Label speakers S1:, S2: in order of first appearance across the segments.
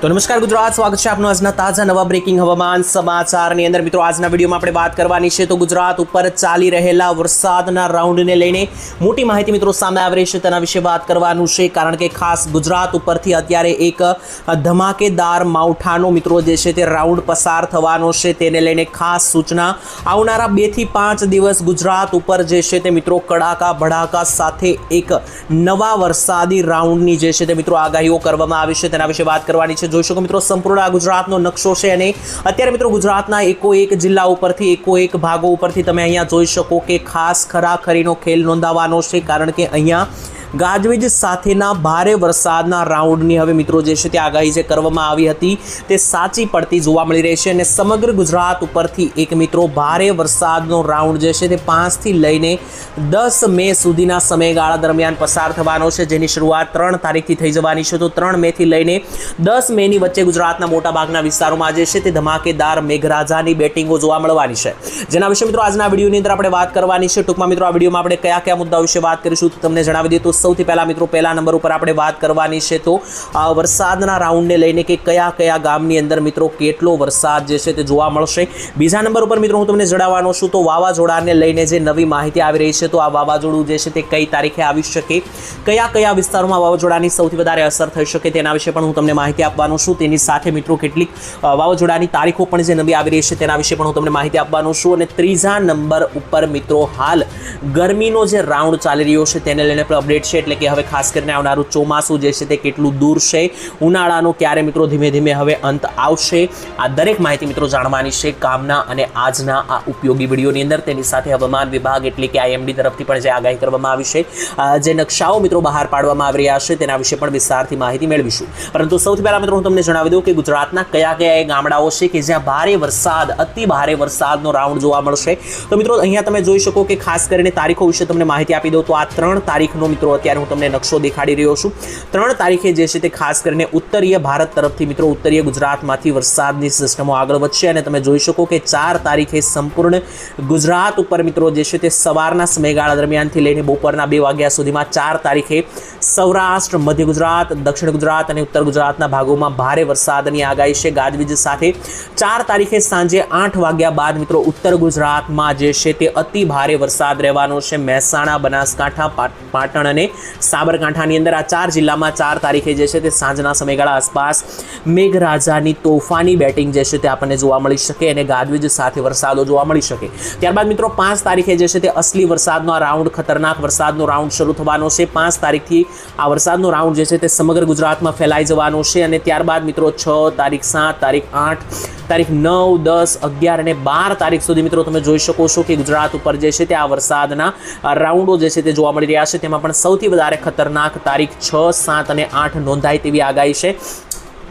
S1: તો નમસ્કાર ગુજરાત સ્વાગત છે આપનું આજના તાજા નવા બ્રેકિંગ હવામાન સમાચારની અંદર. મિત્રો, આજના વિડીયોમાં આપણે વાત કરવાની છે તો ગુજરાત ઉપર ચાલી રહેલા વરસાદના રાઉન્ડને લઈને મોટી માહિતી મિત્રો સામે આવી છે, તેના વિશે વાત કરવાનું છે, કારણ કે ખાસ ગુજરાત ઉપરથી અત્યારે એક ધમાકેદાર માવઠાનો મિત્રો જે છે તે રાઉન્ડ પસાર થવાનો છે, તેને લઈને ખાસ સૂચના આવનારા બેથી પાંચ દિવસ ગુજરાત ઉપર જે છે તે મિત્રો કડાકા ભડાકા સાથે એક નવા વરસાદી રાઉન્ડની જે છે તે મિત્રો આગાહીઓ કરવામાં આવી છે, તેના વિશે વાત કરવાની છે. જોઈ શકો મિત્રો, સંપૂર્ણ આ ગુજરાતનો નકશો છે અને અત્યારે મિત્રો ગુજરાતના એકો એક જિલ્લા ઉપરથી એકો એક ભાગો ઉપરથી તમે અહીંયા જોઈ શકો કે ખાસ ખરાખરીનો ખેલ નોંધાવાનો છે, કારણ કે અહીંયા ગાજવીજ સાથેના ભારે વરસાદના રાઉન્ડની હવે મિત્રો જે છે તે આગાહી જે કરવામાં આવી હતી તે સાચી પડતી જોવા મળી રહી છે અને સમગ્ર ગુજરાત ઉપરથી એક મિત્રો ભારે વરસાદનો રાઉન્ડ જે છે તે પાંચથી લઈને દસ મે સુધીના સમયગાળા દરમિયાન પસાર થવાનો છે, જેની શરૂઆત ત્રણ તારીખથી થઈ જવાની છે. તો ત્રણ મેથી લઈને દસ મેની વચ્ચે ગુજરાતના મોટાભાગના વિસ્તારોમાં જે છે તે ધમાકેદાર મેઘરાજાની બેટિંગો જોવા મળવાની છે. જેના વિશે મિત્રો આજના વિડીયોની અંદર આપણે વાત કરવાની છે. ટૂંકમાં મિત્રો આ વિડીયોમાં આપણે કયા કયા મુદ્દાઓ વિશે વાત કરીશું તમને જણાવી દઈએ. તો સૌથી પહેલાં મિત્રો, પહેલા નંબર ઉપર આપણે વાત કરવાની છે તો વરસાદના રાઉન્ડને લઈને કે કયા કયા ગામની અંદર મિત્રો કેટલો વરસાદ જે છે તે જોવા મળશે. બીજા નંબર ઉપર મિત્રો હું તમને જણાવવાનો છું તો વાવાઝોડાને લઈને જે નવી માહિતી આવી રહી છે તો આ વાવાઝોડું જે છે તે કઈ તારીખે આવી શકે, કયા કયા વિસ્તારોમાં વાવાઝોડાની સૌથી વધારે અસર થઈ શકે તેના વિશે પણ હું તમને માહિતી આપવાનો છું. તેની સાથે મિત્રો કેટલીક વાવાઝોડાની તારીખો પણ જે નવી આવી રહી છે તેના વિશે પણ હું તમને માહિતી આપવાનો છું. અને ત્રીજા નંબર ઉપર મિત્રો હાલ ગરમીનો જે રાઉન્ડ ચાલી રહ્યો છે તેને લઈને પણ અપડેટ છે, એટલે કે હવે ખાસ કરીને આવનારું ચોમાસું જે છે તે કેટલું દૂર છે, ઉનાળાનો ક્યારે મિત્રો ધીમે ધીમે હવે અંત આવશે? આ દરેક માહિતી મિત્રો જાણવાની છે કામના અને આજના આ ઉપયોગી વિડીયોની અંદર. તેની સાથે હવામાન વિભાગ એટલે કે આઈએમડી તરફથી પણ જે આગાહી કરવામાં આવી છે જે નકશાઓ મિત્રો બહાર પાડવામાં આવી રહ્યા છે, તેના વિશે પણ વિસ્તારથી માહિતી મેળવીશું. પરંતુ સૌથી પહેલાં મિત્રો હું તમને જણાવી દઉં કે ગુજરાતના કયા કયા એ ગામડાઓ છે કે જ્યાં ભારે વરસાદ, અતિ ભારે વરસાદનો રાઉન્ડ જોવા મળશે? તો મિત્રો, અહીંયા તમે જોઈ શકો કે ખાસ કરીને તારીખો વિશે તમને માહિતી આપી દઉં તો આ ત્રણ તારીખનો મિત્રો અત્યારે હું તમને નકશો દેખાડી રહ્યો છું. ત્રણ તારીખે જે છે તે ખાસ કરીને ઉત્તરીય ભારત તરફથી મિત્રો, ઉત્તરીય ગુજરાતમાંથી વરસાદની સિસ્ટમો આગળ વધશે અને તમે જોઈ શકો કે ચાર તારીખે સંપૂર્ણ ગુજરાત ઉપર મિત્રો જે છે તે સવારના સમયગાળા દરમિયાનથી લઈને બપોરના બે વાગ્યા સુધીમાં ચાર તારીખે સૌરાષ્ટ્ર, મધ્ય ગુજરાત, દક્ષિણ ગુજરાત અને ઉત્તર ગુજરાતના ભાગોમાં ભારે વરસાદની આગાહી છે. ગાજવીજ સાથે ચાર તારીખે સાંજે આઠ વાગ્યા બાદ મિત્રો ઉત્તર ગુજરાતમાં જે છે તે અતિ ભારે વરસાદ રહેવાનો છે. મહેસાણા, બનાસકાંઠા પાટ- પાટણ અને સાબરકાંઠાની અંદર આ ચાર જિલ્લામાં ચાર તારીખે જે છે તે સાંજના સમયગાળા આસપાસ મેઘરાજાની તોફાની બેટિંગ જે છે તે આપણને જોવા મળી શકે અને ગાજવીજ સાથે વરસાદો જોવા મળી શકે. ત્યારબાદ મિત્રો, પાંચ તારીખે જે છે તે અસલી વરસાદનો આ રાઉન્ડ ખતરનાક વરસાદનો રાઉન્ડ શરૂ થવાનો છે. પાંચ તારીખથી આ વરસાદનો રાઉન્ડ જે છે તે સમગ્ર ગુજરાતમાં ફેલાઈ જવાનો છે અને ત્યારબાદ મિત્રો, છ તારીખ સાત, તારીખ આઠ, તારીખ નવ, દસ, અગિયાર અને બાર તારીખ સુધી મિત્રો તમે જોઈ શકો છો કે ગુજરાત ઉપર જે છે તે આ વરસાદના રાઉન્ડો જે છે તે જોવા મળી રહ્યા છે. તેમાં પણ સૌથી વધારે ખતરનાક તારીખ છ, સાત અને આઠ નોંધાય તેવી આગાહી છે.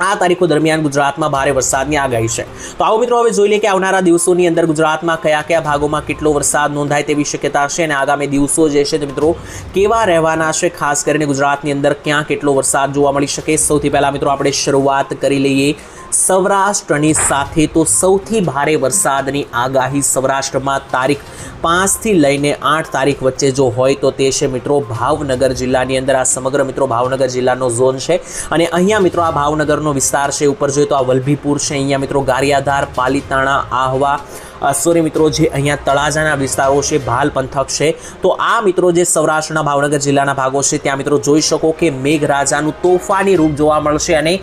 S1: આ તારીખો દરમિયાન ગુજરાતમાં ભારે વરસાદની આગાહી છે. તો આવો મિત્રો, હવે જોઈ લે કે આવનારા દિવસોની અંદર ગુજરાતમાં કયા કયા ભાગોમાં કેટલો વરસાદ નોંધાય તેવી શક્યતા છે અને આગામી દિવસો જે છે તે મિત્રો, કેવા રહેવાના છે? ખાસ કરીને ગુજરાતની અંદર ક્યાં કેટલો વરસાદ જોવા મળી શકે? સૌથી પહેલાં મિત્રો, આપણે શરૂઆત કરી લઈએ સૌરાષ્ટ્રની સાથે તો સૌથી ભારે વરસાદની આગાહી સૌરાષ્ટ્રમાં તારીખ પાંચથી લઈને આઠ તારીખ વચ્ચે જો હોય તો તે છે મિત્રો ભાવનગર જિલ્લાની અંદર. આ સમગ્ર મિત્રો ભાવનગર જિલ્લાનો ઝોન છે અને અહીંયા મિત્રો આ ભાવનગરનો વિસ્તાર છે. ઉપર જોઈએ તો આ વલભીપુર છે. અહીંયા મિત્રો ગારિયાધાર, પાલીતાણા, આહવા સોરી મિત્રો, જે અહીંયા તળાજાના વિસ્તારો છે, ભાલ પંથક છે, તો આ મિત્રો જે સૌરાષ્ટ્રના ભાવનગર જિલ્લાના ભાગો છે, ત્યાં મિત્રો જોઈ શકો કે મેઘરાજાનું તોફાની રૂપ જોવા મળશે અને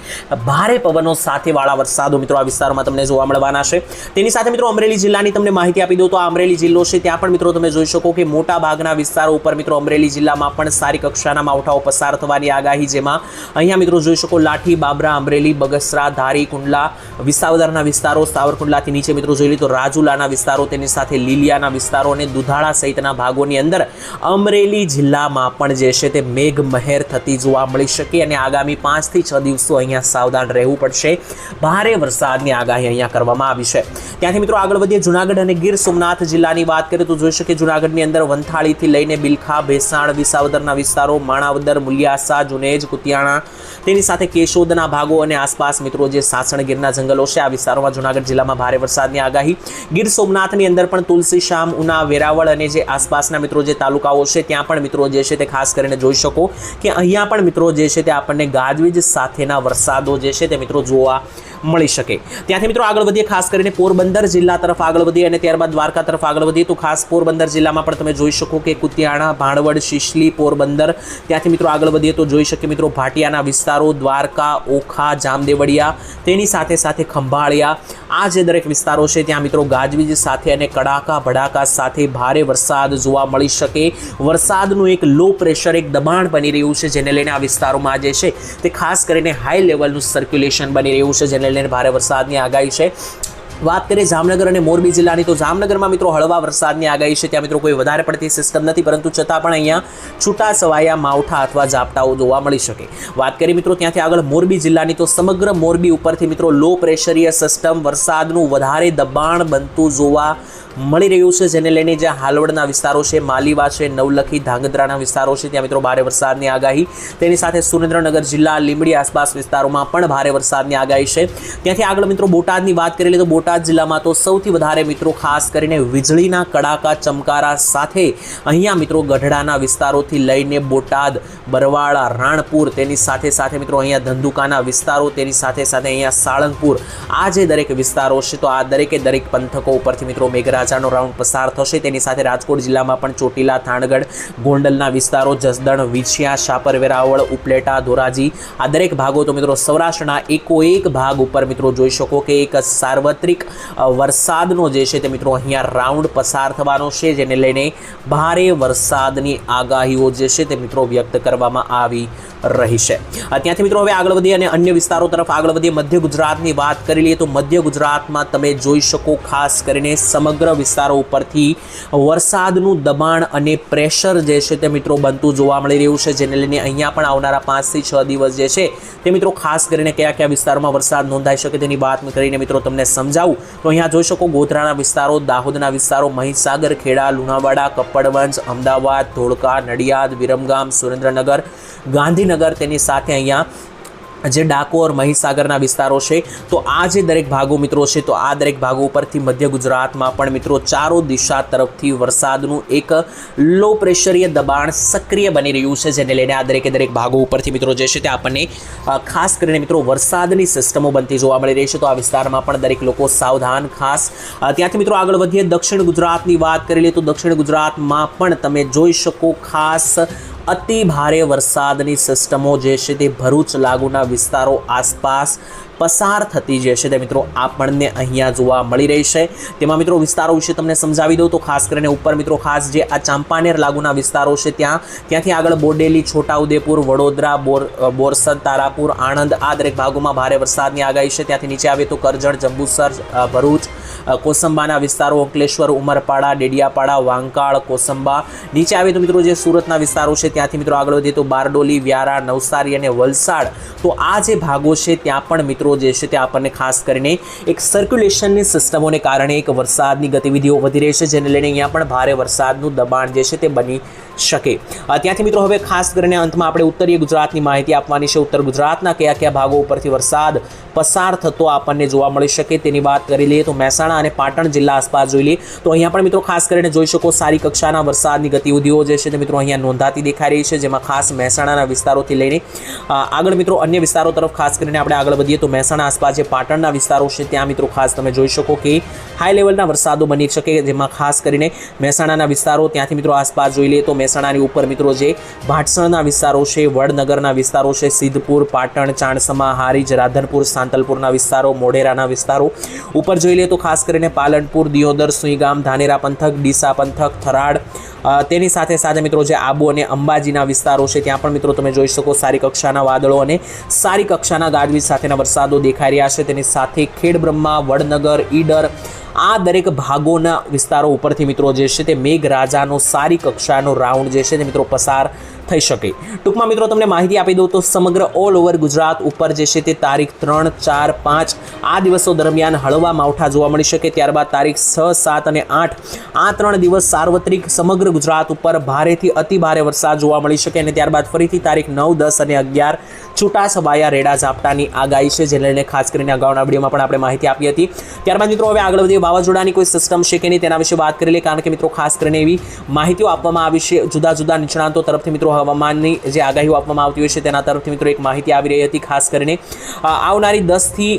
S1: ભારે પવનો સાથે વાળા વરસાદો મિત્રો આ વિસ્તારમાં તમને જોવા મળવાના છે. તેની સાથે મિત્રો અમરેલી જિલ્લાની તમને માહિતી આપી દઉં તો અમરેલી જિલ્લો છે, ત્યાં પણ મિત્રો તમે જોઈ શકો કે મોટા ભાગના વિસ્તારો ઉપર મિત્રો અમરેલી જિલ્લામાં પણ સારી કક્ષાના માવઠાઓ પસાર થવાની આગાહી જેમાં અહીંયા મિત્રો જોઈ શકો લાઠી, બાબરા, અમરેલી, બગસરા, ધારી, કુંડલા, વિસાવદરના વિસ્તારો, સાવરકુંડલાથી નીચે મિત્રો જોઈ લે તો રાજુલાના વિસ્તારો, તેની સાથે લીલિયાના વિસ્તારો અને દુધાળા સહિતના ભાગોની અંદર અમરેલી જિલ્લામાં પણ જે છે તે મેઘ મહેર થતી જોવા મળી શકે અને આગામી પાંચથી છ દિવસો અહીંયા સાવધાન રહેવું પડશે. ભારે વરસાદની આગાહી અહીંયા કરવામાં આવી છે. ત્યાંથી મિત્રો આગળ વધીએ. જુનાગઢ અને ગીર સોમનાથ જિલ્લાની વાત કરીએ તો જોઈ શકીએ જુનાગઢની અંદર વંથાળીથી લઈને બિલખા, ભેસાણ, વિસાવદરના વિસ્તારો, માણાવદર, મુલિયાસા, જુનેજ, કુતિયાણા, તેની સાથે કેશોદના ભાગો અને આસપાસ મિત્રો જે સાસણ ગીરના જંગલો છે, આ વિસ્તારોમાં જુનાગઢ જિલ્લામાં ભારે વરસાદની આગાહી ગીર સોમનાથની અંદર પણ તુલસી શામ, ઉના, વેરાવળ અને જે આસપાસના મિત્રો જે તાલુકાઓ છે, ત્યાં પણ મિત્રો જે છે તે ખાસ કરીને જોઈ શકો કે અહીંયા પણ મિત્રો જે છે તે આપણને ગાજવીજ સાથેના વરસાદો જે છે તે મિત્રો જોવા મળી શકે. ત્યાંથી મિત્રો આગળ વધીએ, ખાસ કરીને પોરબંદર જિલ્લા તરફ આગળ વધીએ અને ત્યારબાદ દ્વારકા તરફ આગળ વધીએ. તો ખાસ પોરબંદર જિલ્લામાં પણ તમે જોઈ શકો કે કુતિયાણા, ભાણવડ, શિશલી, પોરબંદર. ત્યાંથી મિત્રો આગળ વધીએ તો જોઈ શકીએ મિત્રો ભાટિયાના વિસ્તારો, દ્વારકા, ઓખા, જામદેવડિયા, તેની સાથે સાથે ખંભાળિયા. આ જે દરેક વિસ્તારો છે, ત્યાં મિત્રો ગાજવીજ સાથે અને કડાકા, ભડાકા સાથે ભારે વરસાદ જોવા મળી શકે. વરસાદનું એક લો પ્રેશર એક દબાણ બની રહ્યું છે, જેને લઈને આ વિસ્તારોમાં જે છે તે ખાસ કરીને હાઈ લેવલનું સર્ક્યુલેશન બની રહ્યું છે, જેને લઈને ભારે વરસાદની આગાહી છે. વાત કરીએ જામનગર અને મોરબી જિલ્લાની, તો જામનગરમાં મિત્રો હળવા વરસાદની આગાહી છે. ત્યાં મિત્રો કોઈ વધારે પડતી સિસ્ટમ નથી, પરંતુ છતાં પણ અહીંયા છૂટા છવાયા માવઠા અથવા ઝાપટાઓ જોવા મળી શકે. વાત કરીએ મિત્રો ત્યાંથી આગળ મોરબી જિલ્લાની, તો સમગ્ર મોરબી ઉપરથી મિત્રો લો પ્રેશરીય સિસ્ટમ વરસાદનું વધારે દબાણ બનતું જોવા મળી રહ્યું છે, જેને લઈને જ્યાં હાલવડના વિસ્તારો છે, માલીવા છે, નવલખી, ધાંગધ્રાના વિસ્તારો છે, ત્યાં મિત્રો ભારે વરસાદની આગાહી. તેની સાથે સુરેન્દ્રનગર જિલ્લા, લીંબડી આસપાસ વિસ્તારોમાં પણ ભારે વરસાદની આગાહી છે. ત્યાંથી આગળ મિત્રો બોટાદની વાત કરી લઈએ, તો બોટાદ જિલ્લામાં તો સૌથી વધારે મિત્રો ખાસ કરીને વીજળીના કડાકા ચમકારા સાથે અહીંયા મિત્રો ગઢડાના વિસ્તારોથી લઈને બોટાદ, બરવાળા, રાણપુર તેની સાથે સાથે મિત્રો અહીંયા ધંધુકાના વિસ્તારો તેની સાથે સાથે અહીંયા સાળંગપુર આ જે દરેક વિસ્તારો છે તો આ દરેકે દરેક પંથકો ઉપરથી મિત્રો મેઘરાજાનો રાઉન્ડ પસાર થશે. તેની સાથે રાજકોટ જિલ્લામાં પણ ચોટીલા, થાણગઢ, ગોંડલના વિસ્તારો, જસદણ, વિછિયા શાપર વેરાવળ ઉપલેટા, ધોરાજી આ દરેક ભાગો તો મિત્રો સૌરાષ્ટ્રના એકો એક ભાગ ઉપર મિત્રો જોઈ શકો કે એક સાર્વત્રિક અ, વરસાદનો જે છે તે મિત્રો અહીંયા રાઉન્ડ પસાર થવાનો છે જેને લઈને ભારે વરસાદની આગાહીઓ જે છે તે મિત્રો વ્યક્ત કરવામાં આવી રહી છે. ત્યાંથી મિત્રો હવે આગળ વધીએ અને અન્ય વિસ્તારો તરફ આગળ વધીએ. મધ્ય ગુજરાતની વાત કરી લઈએ તો મધ્ય ગુજરાતમાં તમે જોઈ શકો ખાસ કરીને સમગ્ર વિસ્તારો ઉપરથી વરસાદનું દબાણ અને પ્રેશર જે છે તે મિત્રો બનતું જોવા મળી રહ્યું છે, જેને લઈને અહીંયા પણ આવનારા પાંચથી છ દિવસ જે છે તે મિત્રો ખાસ કરીને કયા કયા વિસ્તારોમાં વરસાદ નોંધાઈ શકે તેની વાત કરીને મિત્રો તમને સમજાવું. તો અહીંયા જોઈ શકો ગોધરાના વિસ્તારો, દાહોદના વિસ્તારો, મહીસાગર, ખેડા, લુણાવાડા, કપ્પડવંજ, અમદાવાદ, ધોળકા, નડિયાદ, વિરમગામ, સુરેન્દ્રનગર, ગાંધીનગર તેની સાથે અહીંયા જે ડાકોર, મહીસાગરના વિસ્તારો છે, તો આ જે દરેક ભાગો મિત્રો છે, તો આ દરેક ભાગો ઉપરથી મધ્ય ગુજરાતમાં પણ મિત્રો ચારો દિશા તરફથી વરસાદનું એક લો પ્રેશરીય દબાણ સક્રિય બની રહ્યું છે, જેને લઈને આ દરેકે દરેક ભાગો ઉપરથી મિત્રો જે છે તે આપણને ખાસ કરીને મિત્રો વરસાદની સિસ્ટમો બનતી જોવા મળી રહી છે, તો આ વિસ્તારમાં પણ દરેક લોકો સાવધાન, ખાસ. ત્યાંથી મિત્રો આગળ વધીએ, દક્ષિણ ગુજરાતની વાત કરી લઈએ, તો દક્ષિણ ગુજરાતમાં પણ તમે જોઈ શકો ખાસ અતિ ભારે વરસાદની સિસ્ટમો જે છે તે ભરૂચ લાગુના વિસ્તારો આસપાસ પસાર થતી જે છે તે મિત્રો આપણને અહીંયા જોવા મળી રહી છે. તેમાં મિત્રો વિસ્તારો વિશે તમને સમજાવી દઉં તો ખાસ કરીને ઉપર મિત્રો ખાસ જે આ ચાંપાનેર લાગુના વિસ્તારો છે ત્યાં, ત્યાંથી આગળ બોડેલી, છોટાઉદેપુર, વડોદરા, બોર બોરસદ, તારાપુર, આણંદ આ દરેક ભાગોમાં ભારે વરસાદની આગાહી છે. ત્યાંથી નીચે આવે તો કરજણ, જંબુસર ભરૂચ કોસંબાના વિસ્તારો અંકલેશ્વર, ઉમરપાડા, ડેડિયાપાડા, વાંકાળ, કોસંબા. નીચે આવે તો મિત્રો જે સુરતના વિસ્તારો છે, ત્યાંથી મિત્રો આગળ વધીએ તો બારડોલી, વ્યારા, નવસારી અને વલસાડ. તો આ જે ભાગો છે, ત્યાં પણ મિત્રો જે છે, તે આપણને ખાસ કરીને એક સર્ક્યુલેશનની સિસ્ટમોને કારણે એક વરસાદની ગતિવિધિઓ વધી રહી છે, જેને લઈને અહીંયા પણ ભારે વરસાદનું દબાણ જે છે, તે બની શકે. ત્યાંથી મિત્રો હવે ખાસ કરીને અંતમાં આપણે ઉત્તરીય ગુજરાતની માહિતી આપવાની છે. ઉત્તર ગુજરાતના કયા કયા ભાગો ઉપરથી વરસાદ પસાર થતો આપણને જોવા મળી શકે તેની વાત કરી લઈએ તો મહેસાણા અને પાટણ જિલ્લા આસપાસ જોઈ લઈએ. તો અહીંયા પણ મિત્રો ખાસ કરીને જોઈ શકો સારી કક્ષાના વરસાદની ગતિવિધિઓ જે છે તે મિત્રો અહીંયા નોંધાતી દેખાઈ રહી છે. જેમાં ખાસ મહેસાણાના વિસ્તારોથી લઈને આગળ મિત્રો અન્ય વિસ્તારો તરફ ખાસ કરીને આપણે આગળ વધીએ તો મહેસાણા આસપાસ જે પાટણના વિસ્તારો છે ત્યાં મિત્રો ખાસ તમે જોઈ શકો કે હાઈ લેવલના વરસાદો બની શકે. જેમાં ખાસ કરીને મહેસાણાના વિસ્તારો ત્યાંથી મિત્રો આસપાસ જોઈ લઈએ તો મહેસાણાની ઉપર મિત્રો જે ભાટસણના વિસ્તારો છે, વડનગરના વિસ્તારો છે, સિદ્ધપુર, પાટણ, ચાણસમા, હારીજ, રાધનપુર, સાંતલપુરના વિસ્તારો, મોઢેરાના વિસ્તારો. ઉપર જોઈ લઈએ તો ખાસ કરીને પાલનપુર, દિયોદર, સુઈગામ, ધાનેરા પંથક, ડીસા પંથક, થરાડ તેની સાથે સાથે મિત્રો જે આબુ અને અંબાજીના વિસ્તારો છે, ત્યાં પણ મિત્રો તમે જોઈ શકો સારી કક્ષાના વાદળો અને સારી કક્ષાના ગાજવીજ સાથેના વરસાદો દેખાઈ રહ્યા છે. તેની સાથે ખેડબ્રહ્મા, વડનગર, ઈડર આ દરેક ભાગોના વિસ્તારો ઉપરથી મિત્રો જે છે તે મેઘરાજાનો સારી કક્ષાનો રાઉન્ડ જે છે તે મિત્રો પસાર થઈ શકે. ટૂંકમાં મિત્રો તમને માહિતી આપી દઉં તો સમગ્ર ઓલ ઓવર ગુજરાત ઉપર જે છે તે તારીખ ત્રણ, ચાર, પાંચ આ દિવસો દરમિયાન હળવા માવઠા જોવા મળી શકે. ત્યારબાદ તારીખ છ, સાત અને આઠ આ ત્રણ દિવસ સાર્વત્રિક સમગ્ર ગુજરાત ઉપર ભારેથી અતિ ભારે વરસાદ જોવા મળી શકે અને ત્યારબાદ ફરીથી તારીખ નવ, દસ અને અગિયાર છૂટાછવાયા રેડા ઝાપટાની આગાહી છે, જેને લઈને ખાસ કરીને અગાઉના વિડીયોમાં પણ આપણે માહિતી આપી હતી. ત્યારબાદ મિત્રો હવે આગળ વધીએ. વાવાઝોડાની કોઈ સિસ્ટમ છે કે નહીં તેના વિશે વાત કરી લે કારણ કે મિત્રો ખાસ કરીને એવી માહિતીઓ આપવામાં આવી છે. જુદા જુદા નિષ્ણાંતો તરફથી મિત્રો હવામાનની જે આગાહીઓ આપવામાં આવતી હોય છે તેના તરફથી મિત્રો એક માહિતી આવી રહી હતી. ખાસ કરીને આવનારી દસથી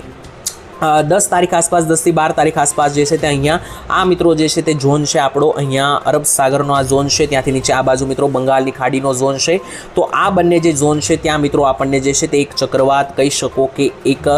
S1: દસ તારીખ આસપાસ દસથી બાર તારીખ આસપાસ જે છે તે અહીંયા, આ મિત્રો જે છે તે ઝોન છે, આપણો અહીંયા અરબ સાગરનો આ ઝોન છે, ત્યાંથી નીચે આ બાજુ મિત્રો બંગાળની ખાડીનો ઝોન છે. તો આ બંને જે ઝોન છે, ત્યાં મિત્રો આપણને જે છે તે એક ચક્રવાત કહી શકો કે એક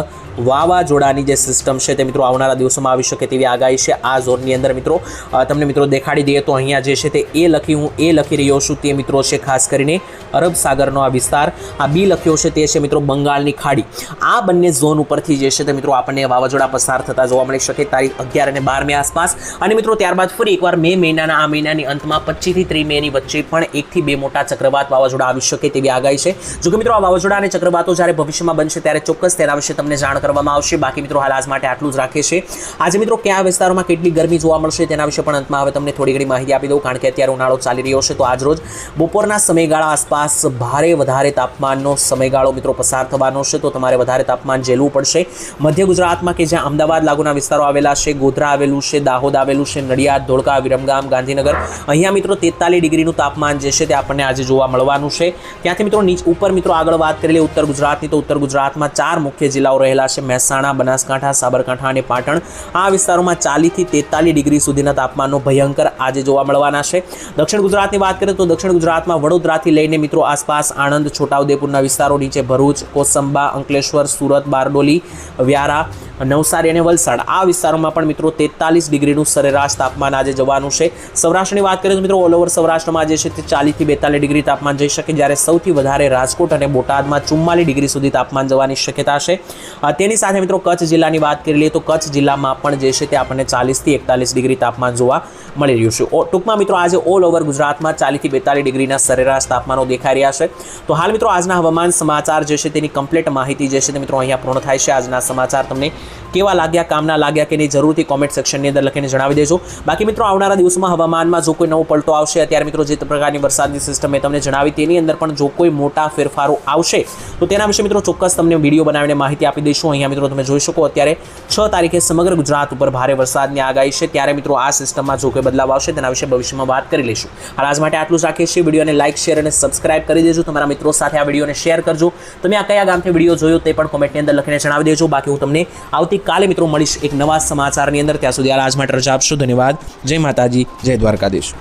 S1: વાવાઝોડાની જે સિસ્ટમ છે તે મિત્રો આવનારા દિવસોમાં આવી શકે તેવી આગાહી છે. આ ઝોનની અંદર મિત્રો તમને મિત્રો દેખાડી દઈએ તો અહીંયા જે છે તે એ લખી હું એ લખી રહ્યો છું તે મિત્રો છે ખાસ કરીને અરબ સાગરનો આ વિસ્તાર. આ બી લખ્યો છે તે છે મિત્રો બંગાળની ખાડી. આ બંને ઝોન ઉપરથી જે છે તે મિત્રો આપણને વાવાઝોડા પસાર થતા જોવા મળી શકે તારીખ અગિયાર અને બાર મે આસપાસ. અને મિત્રો ત્યારબાદ ફરી એકવાર મે મહિનાના આ મહિનાની અંતમાં પચીસથી ત્રીસ મેની વચ્ચે પણ એકથી બે મોટા ચક્રવાત વાવાઝોડા આવી શકે તેવી આગાહી છે. જોકે મિત્રો આ વાવાઝોડા અને ચક્રવાતો જ્યારે ભવિષ્યમાં બનશે ત્યારે ચોક્કસ તેના વિશે તમને જાણ કરવામાં આવશે. બાકી મિત્રો હાલ આજ માટે આટલું જ રાખે છે. આજે મિત્રો કયા વિસ્તારોમાં કેટલી ગરમી જોવા મળશે તેના વિશે પણ અંતમાં હવે તમને થોડી ઘણી માહિતી આપી દઉં, કારણ કે અત્યારે ઉનાળો ચાલી રહ્યો છે. તો આજ રોજ બપોરના સમયગાળા આસપાસ ભારે વધારે તાપમાનનો સમયગાળો મિત્રો પસાર થવાનો છે. તો તમારે વધારે તાપમાન ઝેલવું પડશે. મધ્ય ગુજરાતમાં કે જ્યાં અમદાવાદ લાગુના વિસ્તારો આવેલા છે, ગોધરા આવેલું છે, દાહોદ આવેલું છે, નડિયાદ, ધોળકા, વિરમગામ, ગાંધીનગર, અહીંયા મિત્રો તેતાલીસ ડિગ્રીનું તાપમાન જે છે તે આપણને આજે જોવા મળવાનું છે. ત્યાંથી મિત્રો નીચ ઉપર મિત્રો આગળ વાત કરી લઈએ, ઉત્તર ગુજરાતની. તો ઉત્તર ગુજરાતમાં ચાર મુખ્ય જિલ્લાઓ રહેલા છે. મહેસાણા બનાસકાંઠા સાબરકાંઠા અને પાટણ. આ વિસ્તારોમાં ચાલીસથી તેતાલીસ ડિગ્રી સુધીના તાપમાનનો ભયંકર આજે જોવા મળવાના છે. દક્ષિણ ગુજરાતની વાત કરીએ તો દક્ષિણ ગુજરાતમાં વડોદરાથી લઈને મિત્રો આસપાસ આણંદ છોટાઉદેપુરના વિસ્તારો નીચે ભરૂચ કોસંબા અંકલેશ્વર સુરત બારડોલી વ્યારા નવસારી અને વલસાડ. આ વિસ્તારોમાં પણ મિત્રો તેતાલીસ ડિગ્રીનું સરેરાશ તાપમાન આજે જવાનું છે. સૌરાષ્ટ્રની વાત કરીએ તો મિત્રો ઓલ ઓવર સૌરાષ્ટ્રમાં જે છે તે ચાલીસથી બેતાલીસ ડિગ્રી તાપમાન જઈ શકે જ્યારે સૌથી વધારે રાજકોટ અને બોટાદમાં ચુમ્માલીસ ડિગ્રી સુધી તાપમાન જવાની શક્યતા છે. અ, તેની સાથે મિત્રો કચ્છ જિલ્લાની વાત કરી લઈએ તો કચ્છ જિલ્લામાં પણ જે છે તે આપણને ચાલીસથી એકતાલીસ ડિગ્રી તાપમાન જોવા મળી રહ્યું છે. ટૂંકમાં મિત્રો આજે ઓલ ઓવર ગુજરાતમાં ચાલીસથી બેતાલીસ ડિગ્રીના સરેરાશ તાપમાનો દેખાઈ રહ્યા છે. તો હાલ મિત્રો આજના હવામાન સમાચાર જે છે તેની કમ્પ્લીટ માહિતી જે છે તે મિત્રો અહીંયા પૂર્ણ થાય છે. આજના સમાચાર તમને કેવા લાગ્યા કામના લાગ્યા કે નહીં જરૂરથી કોમેન્ટ સેક્શનની અંદર લખીને જણાવી દેજો. બાકી મિત્રો આવનારા દિવસોમાં હવામાનમાં જો કોઈ નવો પલટો આવશે, અત્યારે મિત્રો જે પ્રકારની વરસાદની સિસ્ટમ મેં તમને જણાવી, તેની અંદર પણ જો કોઈ મોટા ફેરફારો આવશે, તો તેના વિશે મિત્રો ચોક્કસ તમને વીડિયો બનાવીને માહિતી આપી દઈશું. અહીંયા મિત્રો તમે જોઈ શકો અત્યારે છ તારીખે સમગ્ર ગુજરાત ઉપર ભારે વરસાદની આગાહી છે. ત્યારે મિત્રો આ સિસ્ટમમાં જો કોઈ બદલાવ આવશે, તેના વિશે ભવિષ્યમાં વાત કરી લઈશું. હાલ આજ માટે આટલું જ રાખીએ છીએ. વિડીયોને લાઇક શેર અને સબસ્ક્રાઇબ કરી દેજો. તમારા મિત્રો સાથે આ વિડીયોને શેર કરજો. તમે આ કયા ગામથી વીડિયો જોયો તે પણ કોમેન્ટની અંદર લખીને જણાવી દેજો. બાકી હું તમને આવતીકાલે મિત્રો મળીશ એક નવા સમાચારની અંદર. ત્યાં સુધી આ આજ માટે રજા આપશો. ધન્યવાદ. જય માતાજી. જય દ્વારકાધીશ.